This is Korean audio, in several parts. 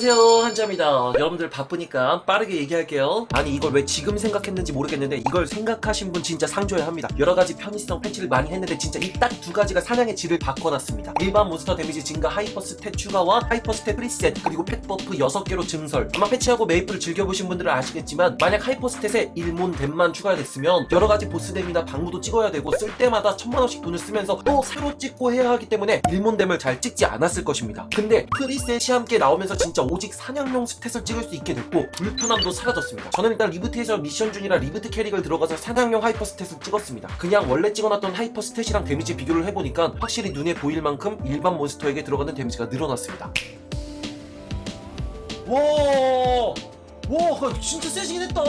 안녕하세요 한자입니다. 여러분들 바쁘니까 빠르게 얘기할게요. 아니 이걸 왜 지금 생각했는지 모르겠는데 이걸 생각하신 분 진짜 상줘야 합니다. 여러가지 편의성 패치를 많이 했는데 진짜 이 딱 두 가지가 사냥의 질을 바꿔놨습니다. 일반 몬스터 데미지 증가 하이퍼 스탯 추가와 하이퍼 스탯 프리셋 그리고 펫 버프 6개로 증설. 아마 패치하고 메이플을 즐겨보신 분들은 아시겠지만 만약 하이퍼 스탯에 일몬 댐만 추가됐으면 여러가지 보스댐이나 방무도 찍어야 되고 쓸 때마다 천만원씩 돈을 쓰면서 또 새로 찍고 해야 하기 때문에 일몬 댐을 잘 찍지 않았을 것입니다. 근데 프리셋이 함께 나오면서 진짜 오직 사냥용 스탯을 찍을 수 있게 됐고 불편함도 사라졌습니다. 저는 일단 리부트에서 미션 중이라 리부트 캐릭을 들어가서 사냥용 하이퍼 스탯을 찍었습니다. 그냥 원래 찍어놨던 하이퍼 스탯이랑 데미지 비교를 해보니까 확실히 눈에 보일 만큼 일반 몬스터에게 들어가는 데미지가 늘어났습니다. 와, 와, 진짜 세지긴 했다.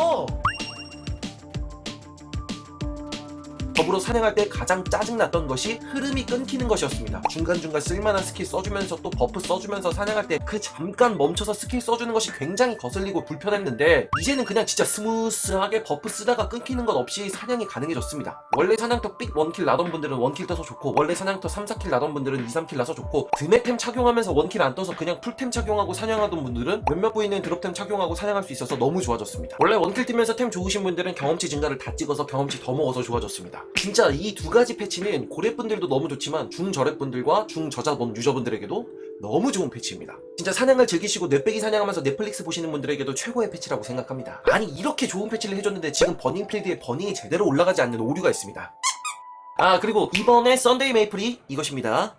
더불어 사냥할 때 가장 짜증났던 것이 흐름이 끊기는 것이었습니다. 중간중간 쓸만한 스킬 써주면서 또 버프 써주면서 사냥할 때 그 잠깐 멈춰서 스킬 써주는 것이 굉장히 거슬리고 불편했는데 이제는 그냥 진짜 스무스하게 버프 쓰다가 끊기는 것 없이 사냥이 가능해졌습니다. 원래 사냥터 삑 원킬 나던 분들은 원킬 떠서 좋고 원래 사냥터 3, 4킬 나던 분들은 2, 3킬 나서 좋고 드메템 착용하면서 원킬 안 떠서 그냥 풀템 착용하고 사냥하던 분들은 몇몇 부위는 드롭템 착용하고 사냥할 수 있어서 너무 좋아졌습니다. 원래 원킬 뛰면서 템 좋으신 분들은 경험치 증가를 다 찍어서 경험치 더 먹어서 좋아졌습니다. 진짜 이 두 가지 패치는 고래분들도 너무 좋지만 중저랩분들과 중저자 넌 유저분들에게도 너무 좋은 패치입니다. 진짜 사냥을 즐기시고 뇌빼기 사냥하면서 넷플릭스 보시는 분들에게도 최고의 패치라고 생각합니다. 아니 이렇게 좋은 패치를 해줬는데 지금 버닝 필드에 버닝이 제대로 올라가지 않는 오류가 있습니다. 아 그리고 이번에 썬데이 메이플이 이것입니다.